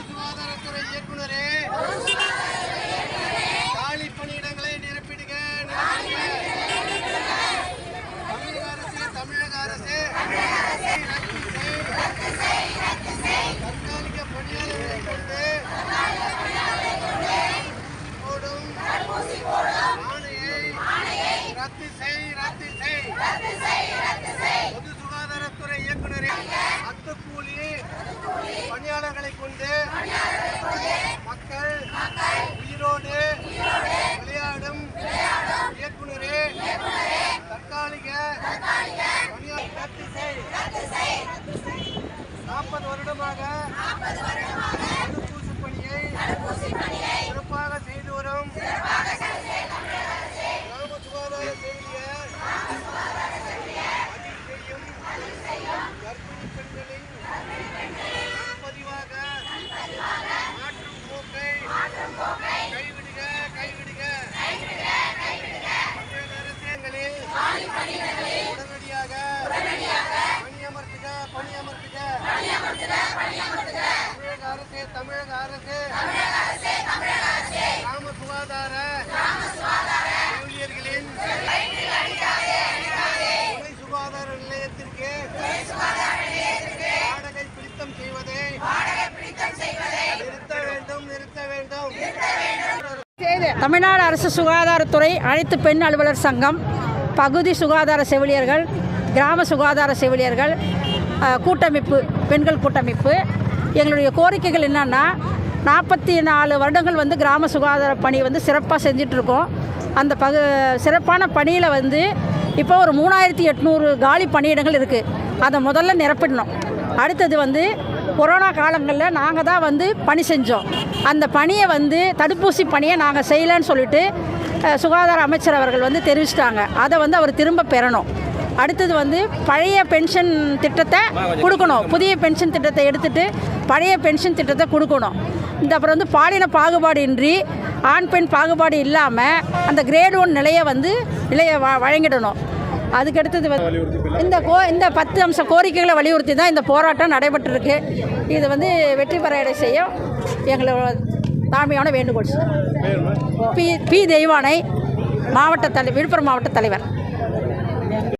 சுகாதாரத்துறை இயக்குநரே காலி பணியிடங்களை நிரப்பிடுக தமிழக அரசு தமிழக அரசு தற்காலிக பணியாளர்களை கொண்டு போடும் ஆணையை ரத்து செய் ரத்து செய். இயக்குநரின் அத்துக்கூலி பணியாளர்களை கொண்டு மக்கள் உயிரோடு தமிழக அரசு தமிழக அரசு கிராம சுகாதார செவிலியர்களின் துணை சுகாதார நிலையத்திற்கு வாடகை பிடித்தம் செய்வதை. நிறுத்த வேண்டும் நிறுத்த வேண்டும். தமிழ்நாடு அரசு சுகாதாரத்துறை அனைத்து பெண் அலுவலர் சங்கம் பகுதி சுகாதார செவிலியர்கள் கிராம சுகாதார செவிலியர்கள் கூட்டமைப்பு பெண்கள் கூட்டமைப்பு எங்களுடைய கோரிக்கைகள் என்னன்னா நாற்பத்தி நாலு வருடங்கள் வந்து கிராம சுகாதார பணி வந்து சிறப்பாக செஞ்சிட்ருக்கோம். அந்த பகு சிறப்பான பணியில் வந்து இப்போ ஒரு மூணாயிரத்தி எட்நூறு காலி பணியிடங்கள் இருக்குது அதை முதல்ல நிரப்பிடணும். அடுத்தது வந்து கொரோனா காலங்களில் நாங்கள் தான் வந்து பணி செஞ்சோம். அந்த பணியை வந்து தடுப்பூசி பணியை நாங்கள் செய்யலைன்னு சொல்லிட்டு சுகாதார அமைச்சர் அவர்கள் வந்து தெரிவிச்சிட்டாங்க. அதை வந்து அவர் திரும்ப பெறணும். அடுத்தது வந்து பழைய பென்ஷன் திட்டத்தை கொடுக்கணும். புதிய பென்ஷன் திட்டத்தை எடுத்துகிட்டு பழைய பென்ஷன் திட்டத்தை கொடுக்கணும். இந்த அப்புறம் வந்து பாலின பாகுபாடு இன்றி ஆண் பெண் பாகுபாடு இல்லாமல் அந்த கிரேட் ஒன் நிலையை வந்து நிலையை வ வழங்கிடணும். அதுக்கடுத்தது வந்து இந்த கோ இந்த பத்து அம்ச கோரிக்கைகளை வலியுறுத்தி தான் இந்த போராட்டம் நடைபெற்றிருக்கு. இது வந்து வெற்றி பெற செய்யும் செய்ய எங்களோட தாழ்மையான வேண்டுகோள். பி பி தெய்வானை மாவட்ட தலை விழுப்புரம் மாவட்ட தலைவர்.